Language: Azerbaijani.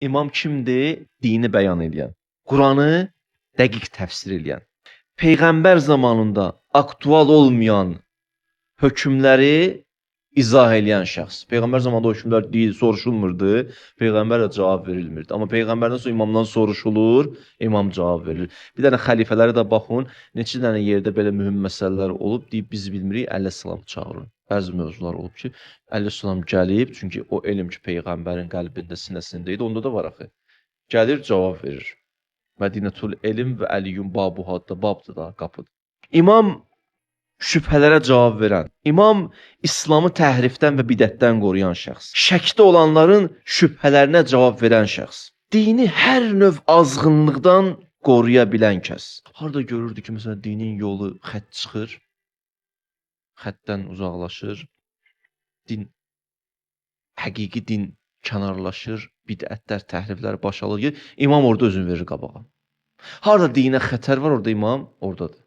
İmam kimdir? Dini bəyan edən. Quranı dəqiq təfsir edən. Peyğəmbər zamanında aktual olmayan hökmləri izah edən şəxs. Peyğəmbər zamanında o hökmlər deyil, soruşulmurdu. Peyğəmbərə cavab verilmirdi. Amma peyğəmbərdən sonra imamdan soruşulur, imam cavab verir. Bir dənə xəlifələrə də baxın, neçə dənə yerdə belə mühüm məsələlər olub, deyib biz bilmirik, Əleyhissalam çağırın. Bəzi mövzular olub ki, Əleyhissalam gəlib, çünki o elm ki peyğəmbərin qəlbində, sinəsində idi, onda da var axı. Gəlir, cavab verir. Mədinətul elm və Əliyun babuhadda babdır da, qapıdır. İmam şübhələrə cavab verən, imam İslamı təhrifdən və bidətdən qoruyan şəxs, şəkdə olanların şübhələrinə cavab verən şəxs, dini hər növ azğınlıqdan qoruya bilən kəs. Harda görürdü ki, məsələn, dinin yolu xətt çıxır, xəttdən uzaqlaşır, din həqiqi din kənarlaşır, bidətlər, təhriflər baş alır. İmam orada özünü verir qabağa. Harda dinə xətər var, orada imam ordadır.